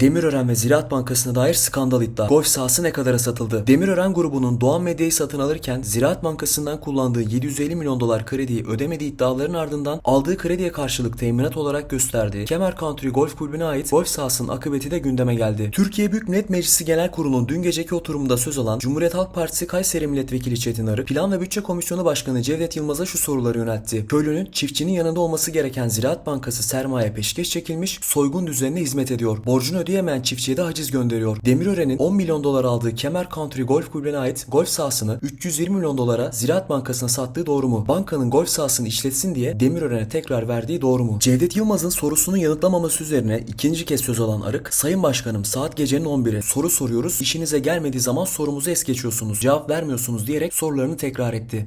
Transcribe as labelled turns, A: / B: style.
A: Demirören ve Ziraat Bankası'na dair skandal iddia. Golf sahası ne kadara satıldı? Demirören grubunun Doğan Medya'yı satın alırken Ziraat Bankası'ndan kullandığı 750 milyon dolar krediyi ödemediği iddiaların ardından aldığı krediye karşılık teminat olarak gösterdiği Kemer Country Golf Kulübü'ne ait golf sahasının akıbeti de gündeme geldi. Türkiye Büyük Millet Meclisi Genel Kurulu'nun dün geceki oturumunda söz alan Cumhuriyet Halk Partisi Kayseri Milletvekili Çetin Arık, Plan ve Bütçe Komisyonu Başkanı Cevdet Yılmaz'a şu soruları yöneltti. Köylünün, çiftçinin yanında olması gereken Ziraat Bankası sermaye peşkeş çekilmiş, soygun düzenine hizmet ediyor. Borcunu ödeyemeyen çiftçiye de haciz gönderiyor. Demirören'in 10 milyon dolar aldığı Kemer Country Golf Kulübü'ne ait golf sahasını 320 milyon dolara Ziraat Bankası'na sattığı doğru mu? Bankanın golf sahasını işletsin diye Demirören'e tekrar verdiği doğru mu? Cevdet Yılmaz'ın sorusunu yanıtlamaması üzerine ikinci kez söz alan Arık, Sayın Başkanım saat gecenin 11'i soru soruyoruz, işinize gelmediği zaman sorumuzu es geçiyorsunuz, cevap vermiyorsunuz diyerek sorularını tekrar etti.